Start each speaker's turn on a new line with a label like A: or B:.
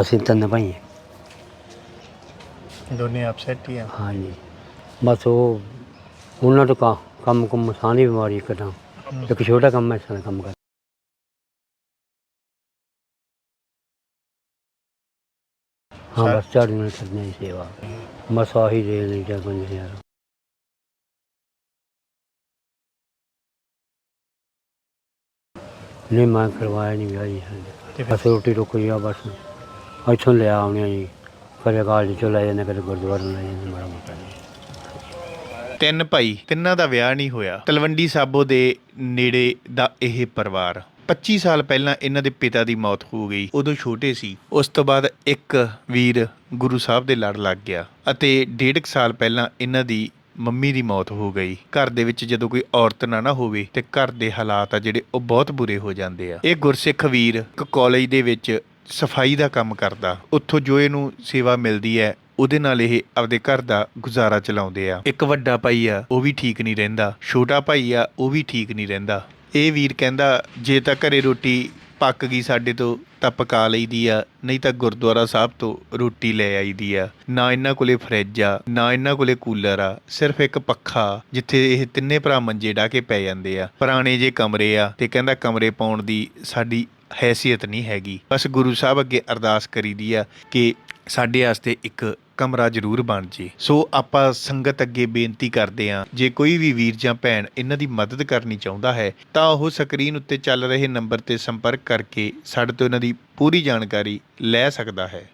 A: ਅਸੀਂ ਤਿੰਨ ਭਾਈ ਹਾਂ।
B: ਦੋਨੇ ਅਪਸੈਟ ਹੀ ਆ।
A: ਹਾਂਜੀ। ਬਸ ਉਹ ਉਹਨਾਂ ਤੋਂ ਕਾ- ਕੰਮ ਕੁੰਮ ਸਾਂਝੀ ਬਿਮਾਰੀ ਇੱਕ ਤਾਂ। ਇੱਕ ਛੋਟਾ ਕੰਮ ਹੈ ਸਾਡਾ ਕੰਮ ਕਰ ਹਾਂ ਬਸ ਝਾੜੂ ਨਾਲ ਕਰਨੀ ਹੈ ਸੇਵਾ। ਬਸ ਆਹੀ ਦੇ ਦੇ ਚਾਰ ਪੰਜ ਹਜ਼ਾਰ। ਨਹੀਂ ਮੈਂ ਕਰਵਾਇਆ ਨਹੀਂ ਵਿਆਹ ਜੀ
B: ਤੇ
A: ਹਾਲੇ
B: ਫਿਰ-
A: ਬਸ ਰੋਟੀ ਰੁਕ ਗਿਆ ਬਸ। ਇੱਥੋਂ ਲਿਆ ਆਉਣੇ ਆ ਜੀ ਕਦੇ ਚੋਂ ਲੈ ਜਾਂਦੇ ਕਦੇ ਗੁਰਦੁਆਰੇ ਲੈ ਜਾਂਦੇ ਮਾੜਾ ਮੋਟਾ ਜੀ।
C: ਤਿੰਨ ਭਾਈ, ਤਿੰਨਾਂ ਦਾ ਵਿਆਹ ਨਹੀਂ ਹੋਇਆ। ਤਲਵੰਡੀ ਸਾਬੋ ਦੇ ਨੇੜੇ ਦਾ ਇਹ ਪਰਿਵਾਰ। 25 ਸਾਲ ਪਹਿਲਾਂ ਇਹਨਾਂ ਦੇ ਪਿਤਾ ਦੀ ਮੌਤ ਹੋ ਗਈ। ਉਦੋਂ ਛੋਟੇ ਸੀ। ਉਸ ਤੋਂ ਬਾਅਦ ਇੱਕ ਵੀਰ ਗੁਰੂ ਸਾਹਿਬ ਦੇ ਲੜ ਲੱਗ ਗਿਆ ਅਤੇ ਡੇਢ ਕੁ ਸਾਲ ਪਹਿਲਾਂ ਇਹਨਾਂ ਦੀ ਮੰਮੀ ਦੀ ਮੌਤ ਹੋ ਗਈ। ਘਰ ਦੇ ਵਿੱਚ ਜਦੋਂ ਕੋਈ ਔਰਤ ਨਾ ਨਾ ਹੋਵੇ ਤੇ ਘਰ ਦੇ ਹਾਲਾਤ ਆ ਜਿਹੜੇ ਉਹ ਬਹੁਤ ਬੁਰੇ ਹੋ ਜਾਂਦੇ ਆ। ਇਹ ਗੁਰਸਿੱਖ ਵੀਰ ਇੱਕ ਕਾਲਜ ਦੇ ਵਿੱਚ ਸਫ਼ਾਈ ਦਾ ਕੰਮ ਕਰਦਾ, ਉੱਥੋਂ ਜੋ ਇਹਨੂੰ ਸੇਵਾ ਮਿਲਦੀ ਹੈ, ਉਹਦੇ ਨਾਲ ਇਹ ਆਪਦੇ ਘਰ ਦਾ ਗੁਜ਼ਾਰਾ ਚਲਾਉਂਦੇ ਆ। ਇੱਕ ਵੱਡਾ ਭਾਈ ਆ, ਉਹ ਵੀ ਠੀਕ ਨਹੀਂ ਰਹਿੰਦਾ। ਛੋਟਾ ਭਾਈ ਆ, ਉਹ ਵੀ ਠੀਕ ਨਹੀਂ ਰਹਿੰਦਾ। ਇਹ ਵੀਰ ਕਹਿੰਦਾ, ਜੇ ਤਾਂ ਘਰੇ ਰੋਟੀ ਪੱਕ ਗਈ ਸਾਡੇ ਤੋਂ, ਤਾਂ ਪਕਾ ਲਈਦੀ ਆ, ਨਹੀਂ ਤਾਂ ਗੁਰਦੁਆਰਾ ਸਾਹਿਬ ਤੋਂ ਰੋਟੀ ਲੈ ਆਈਦੀ ਆ। ਨਾ ਇਹਨਾਂ ਕੋਲੇ ਫਰਿੱਜ ਆ, ਨਾ ਇਹਨਾਂ ਕੋਲੇ ਕੂਲਰ ਆ, ਸਿਰਫ ਇੱਕ ਪੱਖਾ, ਜਿੱਥੇ ਇਹ ਤਿੰਨੇ ਭਰਾ ਮੰਜੇ ਢਾ ਕੇ ਪੈ ਜਾਂਦੇ ਆ। ਪੁਰਾਣੇ ਜੇ ਕਮਰੇ ਆ, ਤੇ ਕਹਿੰਦਾ ਕਮਰੇ ਪਾਉਣ ਦੀ ਸਾਡੀ ਹੈਸੀਅਤ ਨਹੀਂ ਹੈਗੀ। ਬਸ ਗੁਰੂ ਸਾਹਿਬ ਅੱਗੇ ਅਰਦਾਸ ਕਰੀਦੀ ਆ ਕਿ ਸਾਡੇ ਵਾਸਤੇ ਇੱਕ ਕਮਰਾ ਜ਼ਰੂਰ ਬਣ ਜੇ। ਸੋ ਆਪਾਂ ਸੰਗਤ ਅੱਗੇ ਬੇਨਤੀ ਕਰਦੇ ਹਾਂ ਜੇ ਕੋਈ ਵੀ ਵੀਰ ਜਾਂ ਭੈਣ ਇਹਨਾਂ ਦੀ ਮਦਦ ਕਰਨੀ ਚਾਹੁੰਦਾ ਹੈ, ਤਾਂ ਉਹ ਸਕਰੀਨ ਉੱਤੇ ਚੱਲ ਰਹੇ ਨੰਬਰ ਤੇ ਸੰਪਰਕ ਕਰਕੇ ਸਾਡੇ ਤੋਂ ਇਹਨਾਂ ਦੀ ਪੂਰੀ ਜਾਣਕਾਰੀ ਲੈ ਸਕਦਾ ਹੈ।